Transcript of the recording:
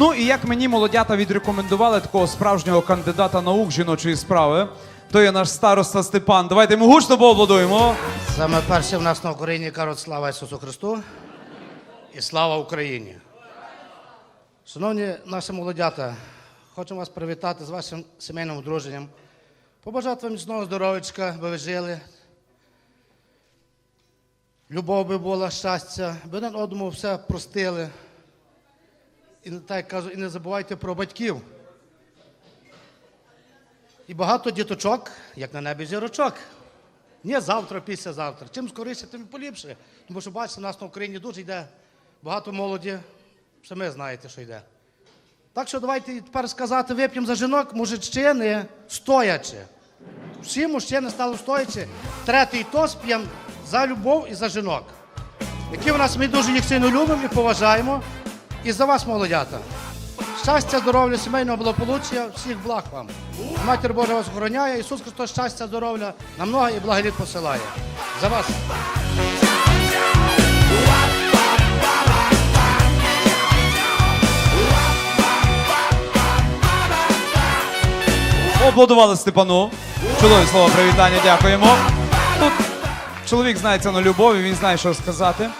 Ну і як мені молодята відрекомендували такого справжнього кандидата наук жіночої справи, то є наш староста Степан. Давайте йому гучно поаплодуємо. Саме перше в нас на Україні кажуть слава Ісусу Христу і слава Україні. Шановні наші молодята, хочемо вас привітати з вашим сімейним одруженням. Побажати вам міцного здоров'ячка, би ви жили. Любов би була, щастя, би один одному все простили. І так кажу, і не забувайте про батьків. І багато діточок, як на небі зірочок. Не завтра, післязавтра. Чим скоріше, тим поліпше. Тому що бачите, у нас на Україні дуже йде багато молоді. Самі знаєте, що йде. Так що давайте тепер сказати, вип'ємо за жінок, мужичини стоячи. Всі мужчини стали стоячи. Третій тост п'ємо за любов і за жінок. Які в нас ми дуже їх сильно любимо і поважаємо. І за вас, молодята. Щастя, здоров'я, сімейного благополуччя, всіх благ вам. Матір Божа вас охороняє, Ісус Христос щастя, здоров'я, на много і благоліт посилає. За вас. Поаплодували Степану. Чудові слова привітання, дякуємо. Тут чоловік знається на любові, він знає, що сказати.